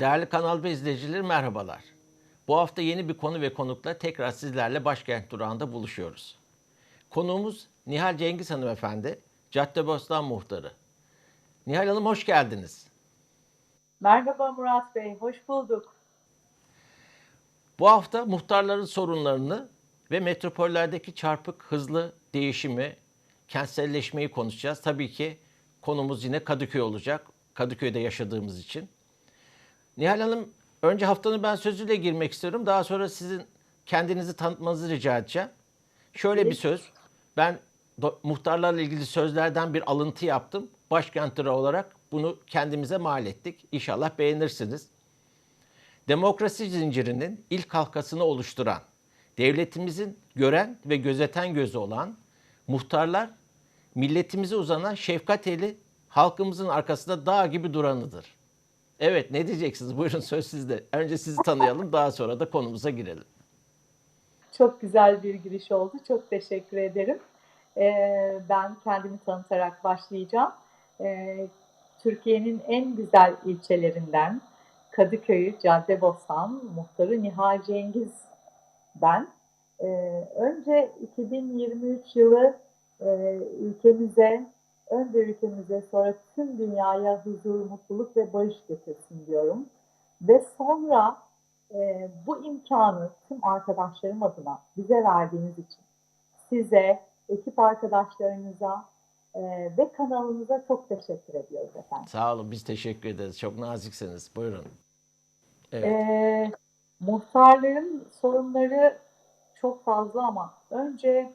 Değerli Kanal B izleyicileri merhabalar. Bu hafta yeni bir konu ve konukla tekrar sizlerle başkent durağında buluşuyoruz. Konuğumuz Nihal Cengiz Hanımefendi, Caddebostan Muhtarı. Nihal Hanım hoş geldiniz. Merhaba Murat Bey, hoş bulduk. Bu hafta muhtarların sorunlarını ve metropollerdeki çarpık hızlı değişimi, kentselleşmeyi konuşacağız. Tabii ki konumuz yine Kadıköy olacak. Kadıköy'de yaşadığımız için. Nihal Hanım, önce haftanın ben sözüyle girmek istiyorum. Daha sonra sizin kendinizi tanıtmanızı rica edeceğim. Şöyle bir söz. Ben muhtarlarla ilgili sözlerden bir alıntı yaptım. Başkent durağı olarak bunu kendimize mal ettik. İnşallah beğenirsiniz. Demokrasi zincirinin ilk halkasını oluşturan, devletimizin gören ve gözeten gözü olan muhtarlar, milletimize uzanan şefkat eli halkımızın arkasında dağ gibi duranıdır. Evet ne diyeceksiniz? Buyurun söz sizde. Önce sizi tanıyalım daha sonra da konumuza girelim. Çok güzel bir giriş oldu, çok teşekkür ederim. Ee, ben kendimi tanıtarak başlayacağım. Ee, Türkiye'nin en güzel ilçelerinden Kadıköy'ü, Caddebostan, muhtarı Nihal Cengiz ben. Ee, önce 2023 yılı e, ülkemize, önce ülkemize sonra tüm dünyaya huzur, mutluluk ve barış getirsin diyorum. Ve sonra e, bu imkanı tüm arkadaşlarım adına bize verdiğiniz için size, ekip arkadaşlarınıza e, ve kanalınıza çok teşekkür ediyoruz efendim. Sağ olun biz teşekkür ederiz. Çok naziksiniz. Buyurun. Evet. E, muhtarların sorunları çok fazla ama önce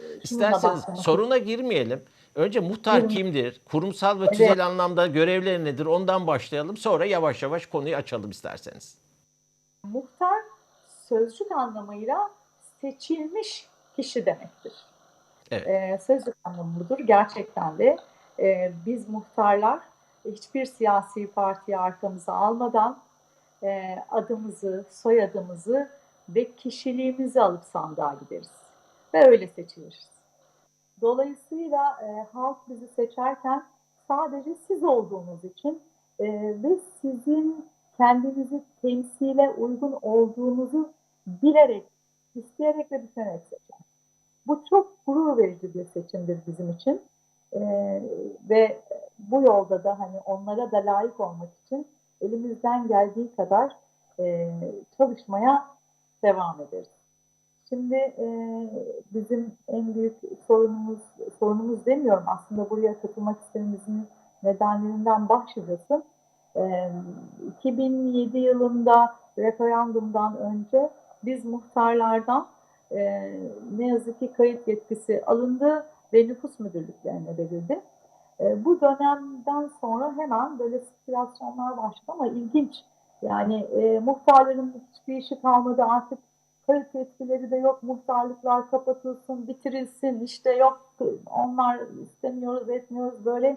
e, İsterseniz soruna girmeyelim. Önce muhtar Girme. kimdir? Kurumsal ve Evet. tüzel anlamda görevleri nedir? Ondan başlayalım. Sonra yavaş yavaş konuyu açalım isterseniz. Muhtar sözcük anlamıyla seçilmiş kişi demektir. Evet. Ee, sözcük anlamı budur. Gerçekten de e, biz muhtarlar hiçbir siyasi partiyi arkamıza almadan e, adımızı, soyadımızı ve kişiliğimizi alıp sandığa gideriz. Ve öyle seçiliriz. Dolayısıyla e, halk bizi seçerken sadece siz olduğunuz için e, ve sizin kendinizi temsile uygun olduğunuzu bilerek, isteyerek ve düşünerek seçer. Bu çok gurur verici bir seçimdir bizim için. Ee, ve bu yolda da hani onlara da layık olmak için elimizden geldiği kadar e, çalışmaya devam ederiz. Şimdi e, bizim en büyük sorunumuz, sorunumuz demiyorum aslında buraya katılmak istememizin nedenlerinden başlıcası. E, 2007 yılında referandumdan önce biz muhtarlardan e, ne yazık ki kayıt yetkisi alındı ve nüfus müdürlüklerine verildi. E, bu dönemden sonra hemen böyle spekülasyonlar başladı ama ilginç. Yani e, muhtarların hiçbir işi kalmadı artık kayıt yetkileri de yok, muhtarlıklar kapatılsın, bitirilsin, işte yok onlar istemiyoruz, etmiyoruz böyle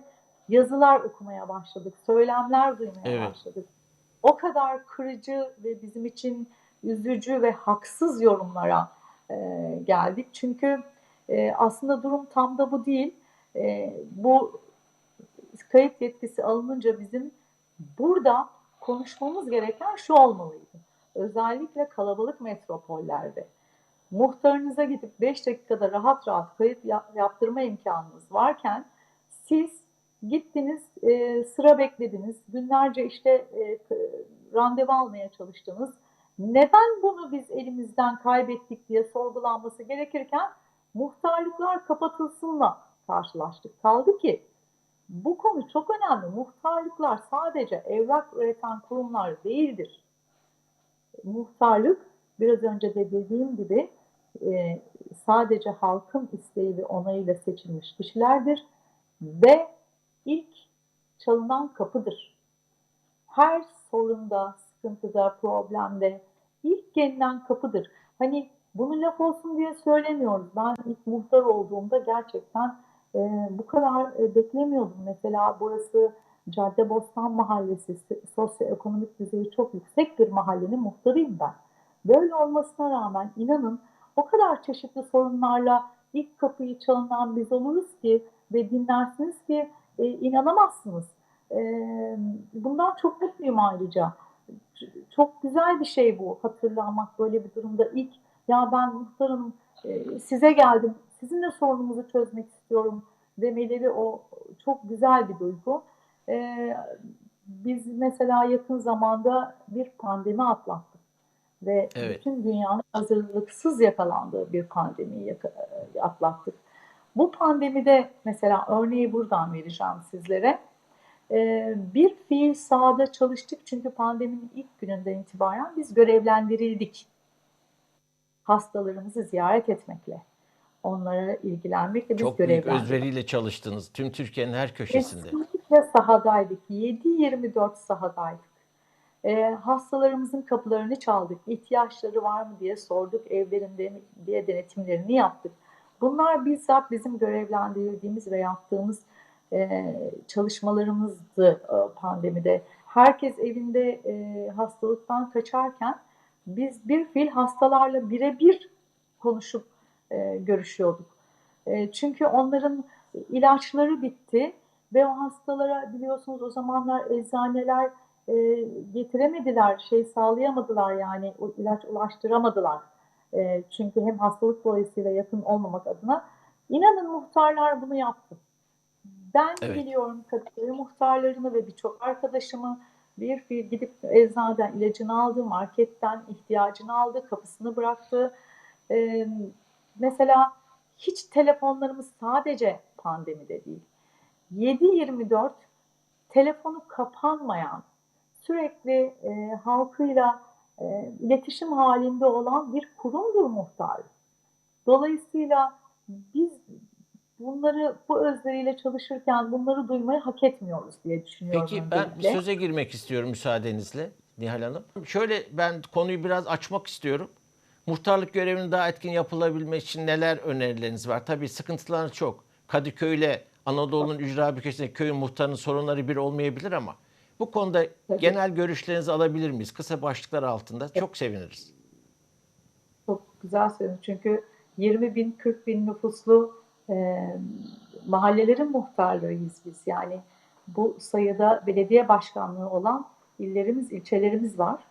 yazılar okumaya başladık, söylemler duymaya Evet. başladık. O kadar kırıcı ve bizim için üzücü ve haksız yorumlara e, geldik. Çünkü e, aslında durum tam da bu değil. E, bu kayıt yetkisi alınınca bizim burada konuşmamız gereken şu olmalıydı. Özellikle kalabalık metropollerde muhtarınıza gidip 5 dakikada rahat rahat kayıt yap- yaptırma imkanınız varken siz gittiniz e, sıra beklediniz günlerce işte e, randevu almaya çalıştınız neden bunu biz elimizden kaybettik diye sorgulanması gerekirken muhtarlıklar kapatılsınla karşılaştık. Kaldı ki bu konu çok önemli. Muhtarlıklar sadece evrak üreten kurumlar değildir. Muhtarlık biraz önce de dediğim gibi e, sadece halkın isteği ve onayıyla seçilmiş kişilerdir ve ilk çalınan kapıdır. Her sorunda, sıkıntıda, problemde ilk gelinen kapıdır. Hani bunu laf olsun diye söylemiyoruz. Ben ilk muhtar olduğumda gerçekten e, bu kadar e, beklemiyordum. Mesela burası Caddebostan Mahallesi, sosyoekonomik düzeyi çok yüksek bir mahallenin muhtarıyım ben. Böyle olmasına rağmen inanın o kadar çeşitli sorunlarla ilk kapıyı çalınan biz oluruz ki ve dinlersiniz ki e, inanamazsınız. E, bundan çok mutluyum ayrıca. çok güzel bir şey bu hatırlamak böyle bir durumda ilk ya ben muhtarım e, size geldim sizin de sorununuzu çözmek istiyorum demeleri o çok güzel bir duygu. E, biz mesela yakın zamanda bir pandemi atlattık ve Evet. bütün dünyanın hazırlıksız yakalandığı bir pandemiyi e, atlattık. Bu pandemide mesela örneği buradan vereceğim sizlere. Ee, bir fiil sahada çalıştık çünkü pandeminin ilk gününden itibaren biz görevlendirildik. Hastalarımızı ziyaret etmekle, onlara ilgilenmekle biz Çok büyük görevlendirdik. özveriyle çalıştınız. Tüm Türkiye'nin her köşesinde. Kesinlikle sahadaydık. 7-24 sahadaydık. Ee, hastalarımızın kapılarını çaldık. İhtiyaçları var mı diye sorduk. Evlerinde diye denetimlerini yaptık. Bunlar bizzat bizim görevlendirildiğimiz ve yaptığımız e, çalışmalarımızdı e, pandemide. Herkes evinde e, hastalıktan kaçarken biz bir fil hastalarla birebir konuşup e, görüşüyorduk. E, çünkü onların ilaçları bitti ve o hastalara biliyorsunuz o zamanlar eczaneler e, getiremediler, şey sağlayamadılar yani o ilaç ulaştıramadılar. E, çünkü hem hastalık dolayısıyla yakın olmamak adına. İnanın muhtarlar bunu yaptı. Ben Evet. biliyorum Kadıköy muhtarlarını ve birçok arkadaşımı bir bir gidip eczaneden ilacını aldı, marketten ihtiyacını aldı, kapısını bıraktı. E, mesela hiç telefonlarımız sadece pandemide değil. 7-24 telefonu kapanmayan, sürekli e, halkıyla e, iletişim halinde olan bir kurumdur muhtarlık. Dolayısıyla biz bunları bu özveriyle çalışırken bunları duymayı hak etmiyoruz diye düşünüyorum. Peki ben öncelikle. söze girmek istiyorum müsaadenizle Nihal Hanım. Şöyle ben konuyu biraz açmak istiyorum. Muhtarlık görevinin daha etkin yapılabilmesi için neler önerileriniz var? Tabii sıkıntılar çok. Kadıköy ile Anadolu'nun ücra bölgesinde köyün muhtarının sorunları bir olmayabilir ama bu konuda Tabii. genel görüşlerinizi alabilir miyiz? Kısa başlıklar altında çok seviniriz. Çok güzel söyledin. Çünkü 20 bin, 40 bin nüfuslu e, mahallelerin muhtarlarıyız biz. Yani bu sayıda belediye başkanlığı olan illerimiz, ilçelerimiz var.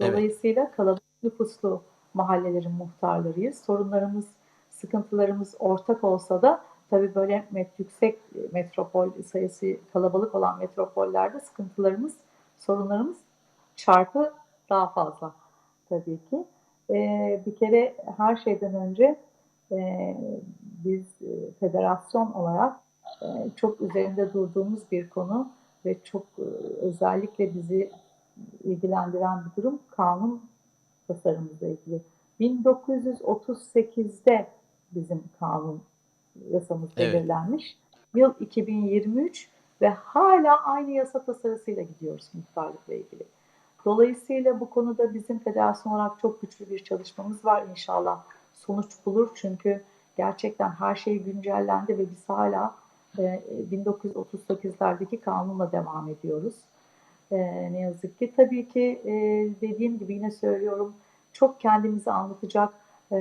Evet. Dolayısıyla kalabalık nüfuslu mahallelerin muhtarlarıyız. Sorunlarımız, sıkıntılarımız ortak olsa da tabii böyle met, yüksek metropol sayısı kalabalık olan metropollerde sıkıntılarımız, sorunlarımız çarpı daha fazla tabii ki. Ee, bir kere her şeyden önce e, biz e, federasyon olarak e, çok üzerinde durduğumuz bir konu ve çok e, özellikle bizi ilgilendiren bir durum kanun tasarımımızla ilgili. 1938'de bizim kanun yasamız Evet. belirlenmiş. Yıl 2023 ve hala aynı yasa tasarısıyla gidiyoruz muhtarlıkla ilgili. Dolayısıyla bu konuda bizim federasyon olarak çok güçlü bir çalışmamız var. İnşallah sonuç bulur çünkü gerçekten her şey güncellendi ve biz hala e, 1938'lerdeki kanunla devam ediyoruz. E, ne yazık ki. Tabii ki e, dediğim gibi yine söylüyorum çok kendimizi anlatacak e,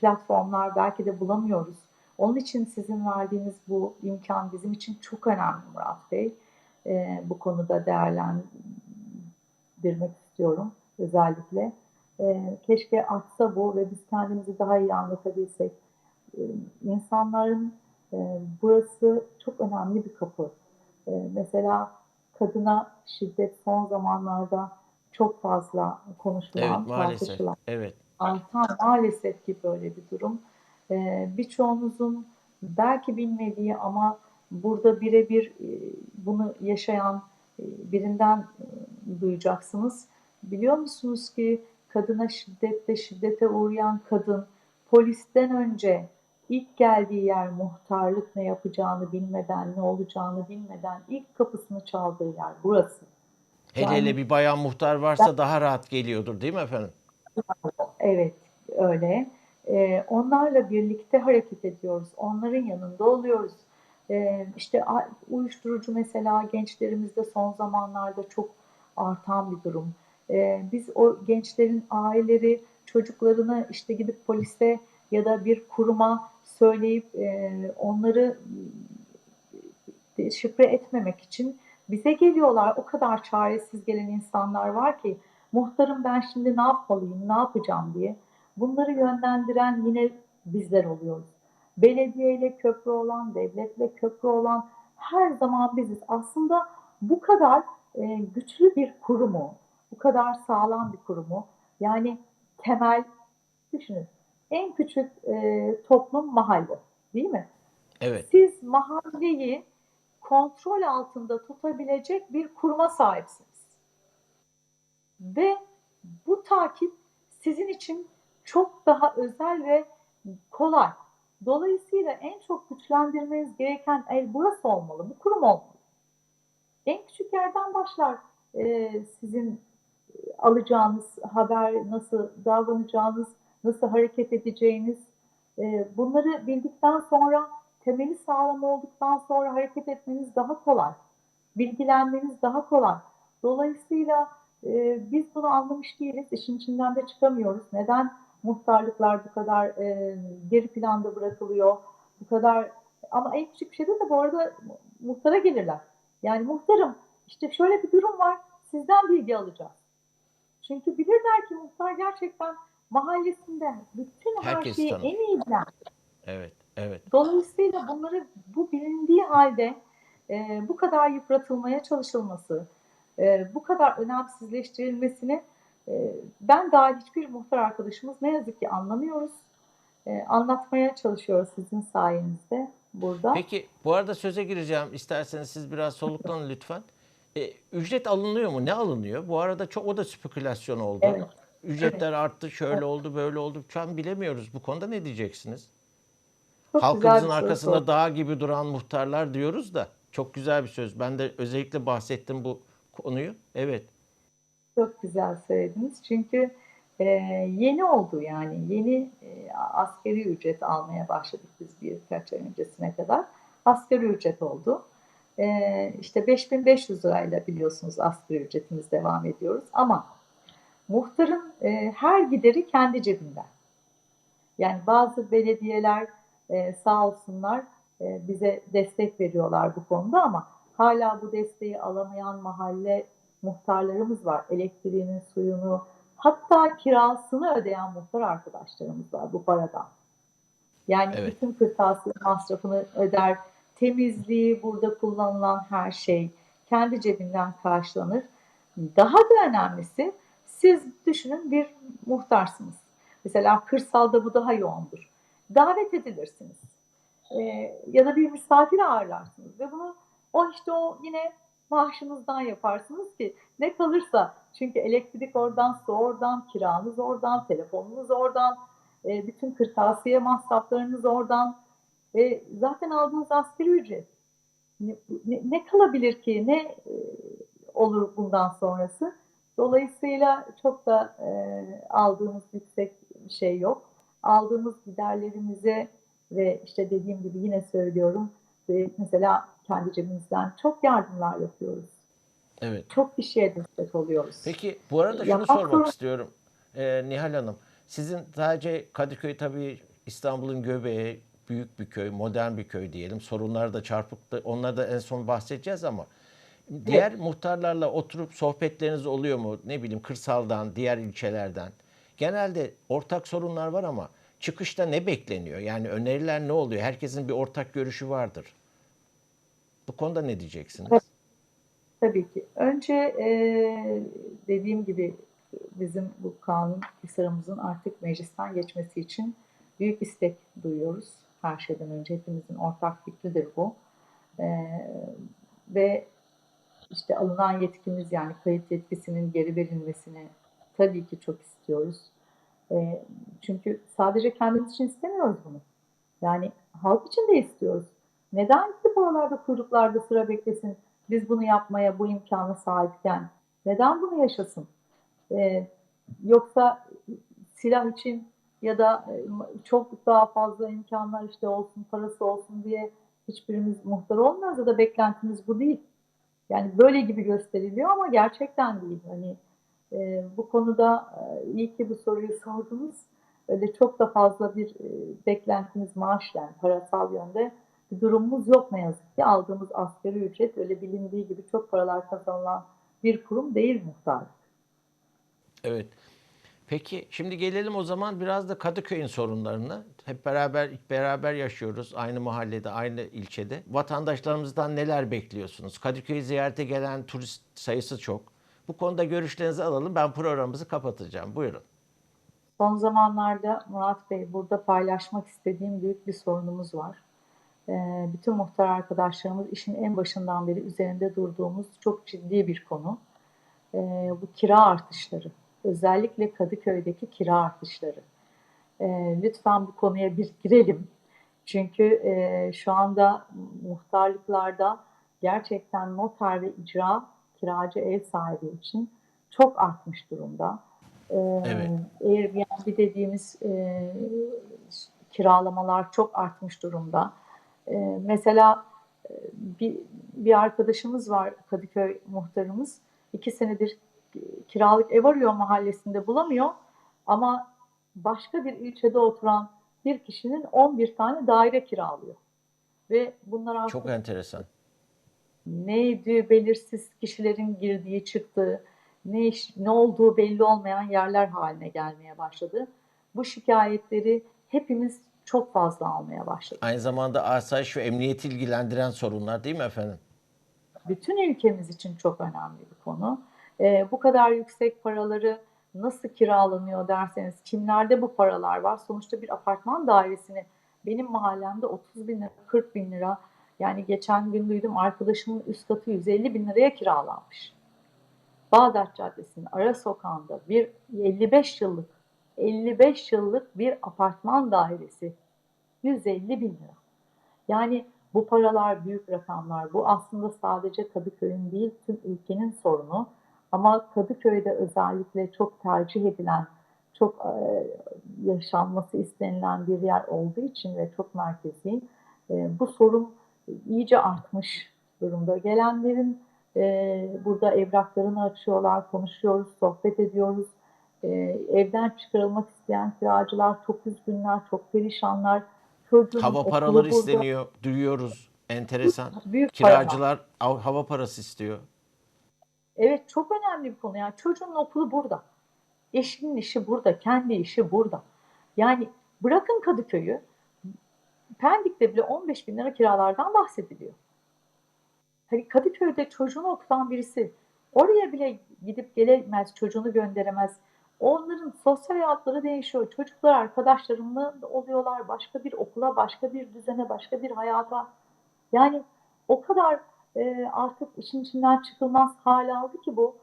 platformlar belki de bulamıyoruz. Onun için sizin verdiğiniz bu imkan bizim için çok önemli Murat Bey. E, bu konuda değerlendirmek istiyorum özellikle. E, keşke artsa bu ve biz kendimizi daha iyi anlatabilsek. E, insanların e, burası çok önemli bir kapı. E, mesela kadına şiddet son zamanlarda çok fazla konuşulan, Evet maalesef. tartışılan Evet. artan maalesef ki böyle bir durum. Ee, birçoğunuzun belki bilmediği ama burada birebir e, bunu yaşayan e, birinden e, duyacaksınız. Biliyor musunuz ki kadına şiddette şiddete uğrayan kadın polisten önce ilk geldiği yer muhtarlık ne yapacağını bilmeden, ne olacağını bilmeden ilk kapısını çaldığı yer burası. Hele Yani- hele bir bayan muhtar varsa daha rahat geliyordur değil mi efendim? Evet, öyle. Ee, onlarla birlikte hareket ediyoruz. Onların yanında oluyoruz. Ee, işte uyuşturucu mesela gençlerimizde son zamanlarda çok artan bir durum. Ee, biz o gençlerin aileleri çocuklarını işte gidip polise ya da bir kuruma söyleyip e, onları e, şifre etmemek için Bize geliyorlar o kadar çaresiz gelen insanlar var ki muhtarım ben şimdi ne yapmalıyım, ne yapacağım diye. Bunları yönlendiren yine bizler oluyoruz. Belediyeyle köprü olan, devletle köprü olan her zaman biziz. Aslında bu kadar e, güçlü bir kurumu, bu kadar sağlam bir kurumu, yani temel düşünün. En küçük e, toplum mahalle, değil mi? Evet. Siz mahalleyi kontrol altında tutabilecek bir kuruma sahipsiniz. Ve bu takip sizin için çok daha özel ve kolay. Dolayısıyla en çok güçlendirmeniz gereken el burası olmalı, bu kurum olmalı. En küçük yerden başlar e, sizin alacağınız haber, nasıl davranacağınız, nasıl hareket edeceğiniz. E, bunları bildikten sonra, temeli sağlam olduktan sonra hareket etmeniz daha kolay. Bilgilenmeniz daha kolay. Dolayısıyla e, biz bunu anlamış değiliz, işin içinden de çıkamıyoruz. Neden muhtarlıklar bu kadar e, geri planda bırakılıyor, bu kadar... Ama en küçük şeyde de bu arada muhtara gelirler. Yani muhtarım işte şöyle bir durum var, sizden bilgi alacağız. Çünkü bilirler ki muhtar gerçekten mahallesinde bütün her Herkes şeyi tanır. en iyi bilen. Evet. Evet. Dolayısıyla bunları bu bilindiği halde e, bu kadar yıpratılmaya çalışılması, e, bu kadar önemsizleştirilmesini e, ben dahil hiçbir muhtar arkadaşımız ne yazık ki anlamıyoruz. E, anlatmaya çalışıyoruz sizin sayenizde burada. Peki bu arada söze gireceğim. İsterseniz siz biraz soluklanın lütfen. E, ücret alınıyor mu? Ne alınıyor? Bu arada çok o da spekülasyon oldu. Evet. Ücretler arttı, şöyle oldu, böyle oldu. Şu an bilemiyoruz. Bu konuda ne diyeceksiniz? Çok Halkımızın arkasında dağ gibi duran muhtarlar diyoruz da çok güzel bir söz. Ben de özellikle bahsettim bu konuyu. Evet. Çok güzel söylediniz. Çünkü e, yeni oldu yani. Yeni e, askeri ücret almaya başladık biz birkaç ay öncesine kadar. Asgari ücret oldu. E, işte 5500 lirayla biliyorsunuz asgari ücretimiz devam ediyoruz. Ama muhtarın e, her gideri kendi cebinden. Yani bazı belediyeler e, sağ olsunlar e, bize destek veriyorlar bu konuda ama hala bu desteği alamayan mahalle muhtarlarımız var. Elektriğini, suyunu, hatta kirasını ödeyen muhtar arkadaşlarımız var bu paradan. Yani Evet. bütün kırtasiye masrafını öder. Temizliği, burada kullanılan her şey kendi cebinden karşılanır. Daha da önemlisi siz düşünün bir muhtarsınız. Mesela kırsalda bu daha yoğundur. Davet edilirsiniz. Ee, ya da bir misafir ağırlarsınız ve bunu o işte o yine maaşınızdan yaparsınız ki ne kalırsa çünkü elektrik oradan, su oradan, kiranız oradan, telefonunuz oradan, e, bütün kırtasiye masraflarınız oradan ve zaten aldığınız asgari ücret. Ne, ne, ne kalabilir ki? Ne e, olur bundan sonrası? Dolayısıyla çok da e, aldığımız yüksek şey yok. Aldığımız giderlerimize ve işte dediğim gibi yine söylüyorum ve mesela kendi cebimizden çok yardımlar yapıyoruz. Evet. Çok kişiye destek oluyoruz. Peki bu arada şunu Yapmak sormak zorunda- istiyorum. Ee, Nihal Hanım, sizin sadece Kadıköy tabii İstanbul'un göbeği, büyük bir köy, modern bir köy diyelim. Sorunlar da çarpıktı. Onları da en son bahsedeceğiz ama diğer muhtarlarla oturup sohbetleriniz oluyor mu? Ne bileyim kırsaldan, diğer ilçelerden. Genelde ortak sorunlar var ama çıkışta ne bekleniyor? Yani öneriler ne oluyor? Herkesin bir ortak görüşü vardır. Bu konuda ne diyeceksiniz? Tabii ki. Önce e, dediğim gibi bizim bu kanun tasarımımızın artık meclisten geçmesi için büyük istek duyuyoruz. Her şeyden önce hepimizin ortak fikridir bu. E, ve işte alınan yetkimiz yani kayıt yetkisinin geri verilmesini tabii ki çok istiyoruz. E, çünkü sadece kendimiz için istemiyoruz bunu. Yani halk için de istiyoruz. Neden gidip oralarda kuyruklarda sıra beklesin? Biz bunu yapmaya bu imkana sahipken neden bunu yaşasın? Ee, yoksa silah için ya da e, çok daha fazla imkanlar işte olsun, parası olsun diye hiçbirimiz muhtar olmuyoruz ya da beklentimiz bu değil. Yani böyle gibi gösteriliyor ama gerçekten değil. Hani e, bu konuda e, iyi ki bu soruyu sordunuz. Öyle çok da fazla bir e, beklentimiz maaş yani parasal yönde bir durumumuz yok ne yazık ki. Aldığımız asgari ücret öyle bilindiği gibi çok paralar kazanılan bir kurum değil muhtarlık. Evet. Peki şimdi gelelim o zaman biraz da Kadıköy'ün sorunlarına. Hep beraber beraber yaşıyoruz aynı mahallede, aynı ilçede. Vatandaşlarımızdan neler bekliyorsunuz? Kadıköy'ü ziyarete gelen turist sayısı çok. Bu konuda görüşlerinizi alalım. Ben programımızı kapatacağım. Buyurun. Son zamanlarda Murat Bey burada paylaşmak istediğim büyük bir sorunumuz var. Ee, bütün muhtar arkadaşlarımız işin en başından beri üzerinde durduğumuz çok ciddi bir konu. Ee, bu kira artışları. Özellikle Kadıköy'deki kira artışları. Ee, lütfen bu konuya bir girelim. Çünkü e, şu anda muhtarlıklarda gerçekten noter ve icra kiracı ev sahibi için çok artmış durumda. Evet. Airbnb dediğimiz e, kiralamalar çok artmış durumda. Ee, mesela e, bir, bir arkadaşımız var Kadıköy muhtarımız. iki senedir kiralık ev arıyor mahallesinde bulamıyor. Ama başka bir ilçede oturan bir kişinin 11 tane daire kiralıyor. Ve bunlar artık Çok enteresan. neydi belirsiz kişilerin girdiği çıktığı, ne iş, ne olduğu belli olmayan yerler haline gelmeye başladı. Bu şikayetleri hepimiz çok fazla almaya başladık. Aynı zamanda asayiş ve emniyeti ilgilendiren sorunlar değil mi efendim? Bütün ülkemiz için çok önemli bir konu. Ee, bu kadar yüksek paraları nasıl kiralanıyor derseniz kimlerde bu paralar var? Sonuçta bir apartman dairesini benim mahallemde 30 bin lira, 40 bin lira yani geçen gün duydum arkadaşımın üst katı 150 bin liraya kiralanmış. Bağdat Caddesi'nin ara sokağında bir 55 yıllık 55 yıllık bir apartman dairesi 150 bin lira. Yani bu paralar büyük rakamlar. Bu aslında sadece Kadıköy'ün değil tüm ülkenin sorunu. Ama Kadıköy'de özellikle çok tercih edilen, çok e, yaşanması istenilen bir yer olduğu için ve çok merkezi e, bu sorun iyice artmış durumda. Gelenlerin e, burada evraklarını açıyorlar, konuşuyoruz, sohbet ediyoruz. E, evden çıkarılmak isteyen kiracılar çok üzgünler, çok perişanlar. Çocuğun Hava paraları burada. isteniyor, duyuyoruz. Enteresan. Büyük paralar. Kiracılar av- hava parası istiyor. Evet çok önemli bir konu. Yani çocuğun okulu burada. Eşinin işi burada. Kendi işi burada. Yani bırakın Kadıköy'ü. Pendik'te bile 15 bin lira kiralardan bahsediliyor. Hani Kadıköy'de çocuğunu okutan birisi oraya bile gidip gelemez, çocuğunu gönderemez. Onların sosyal hayatları değişiyor. Çocuklar arkadaşlarımla oluyorlar. Başka bir okula, başka bir düzene, başka bir hayata. Yani o kadar e, artık işin içinden çıkılmaz hale aldı ki bu.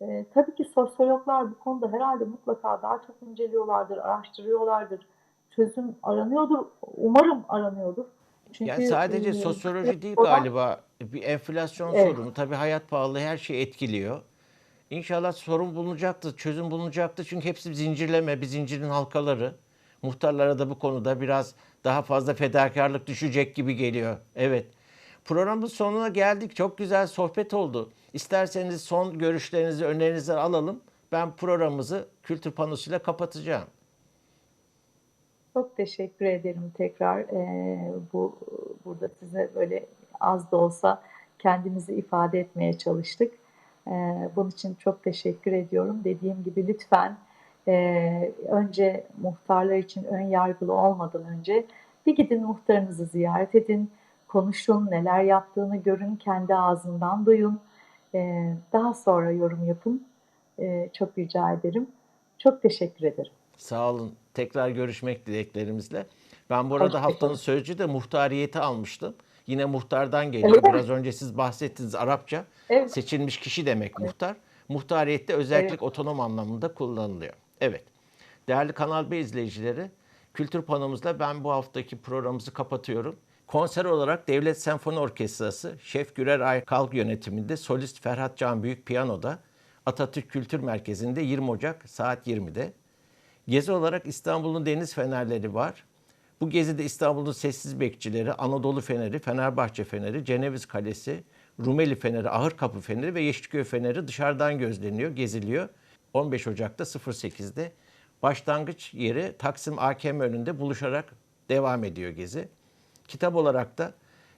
E, tabii ki sosyologlar bu konuda herhalde mutlaka daha çok inceliyorlardır, araştırıyorlardır. Çözüm aranıyordur. Umarım aranıyordur. Çünkü Yani sadece e, sosyoloji değil olan- galiba. Bir enflasyon Evet. sorunu. Tabii hayat pahalı her şeyi etkiliyor. İnşallah sorun bulunacaktır, çözüm bulunacaktır. Çünkü hepsi zincirleme, bir zincirin halkaları. Muhtarlara da bu konuda biraz daha fazla fedakarlık düşecek gibi geliyor. Evet. Programın sonuna geldik. Çok güzel sohbet oldu. İsterseniz son görüşlerinizi, önerinizi alalım. Ben programımızı kültür panosuyla kapatacağım. Çok teşekkür ederim tekrar. Ee, bu burada size böyle az da olsa kendimizi ifade etmeye çalıştık. Ee, bunun için çok teşekkür ediyorum. Dediğim gibi lütfen e, önce muhtarlar için ön yargılı olmadan önce bir gidin muhtarınızı ziyaret edin, konuşun, neler yaptığını görün, kendi ağzından duyun. Ee, daha sonra yorum yapın. Ee, çok rica ederim. Çok teşekkür ederim. Sağ olun. Tekrar görüşmek dileklerimizle. Ben bu arada haftanın sözcü de muhtariyeti almıştım. Yine muhtardan geliyor. Mi? Biraz önce siz bahsettiniz Arapça. Evet. Seçilmiş kişi demek muhtar. Muhtariyette özellik Evet. otonom anlamında kullanılıyor. Evet. Değerli Kanal B izleyicileri, kültür panomuzla ben bu haftaki programımızı kapatıyorum. Konser olarak Devlet Senfoni Orkestrası, Şef Gürer Aykalk yönetiminde solist Ferhat Can Büyük piyanoda Atatürk Kültür Merkezi'nde 20 Ocak saat 20'de. Gezi olarak İstanbul'un deniz fenerleri var. Bu gezide İstanbul'un sessiz bekçileri, Anadolu Feneri, Fenerbahçe Feneri, Ceneviz Kalesi, Rumeli Feneri, Ahırkapı Feneri ve Yeşilköy Feneri dışarıdan gözleniyor, geziliyor. 15 Ocak'ta 08'de başlangıç yeri Taksim AKM önünde buluşarak devam ediyor gezi. Kitap olarak da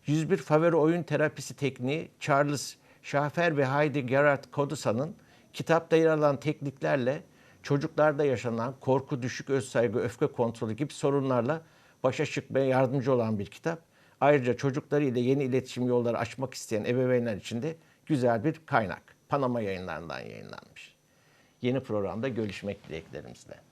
101 favori oyun terapisi tekniği Charles Schaffer ve Heidi Gerard Kodusa'nın kitapta yer alan tekniklerle çocuklarda yaşanan korku, düşük özsaygı, öfke kontrolü gibi sorunlarla başa çıkmaya yardımcı olan bir kitap. Ayrıca çocuklarıyla yeni iletişim yolları açmak isteyen ebeveynler için de güzel bir kaynak. Panama yayınlarından yayınlanmış. Yeni programda görüşmek dileklerimizle.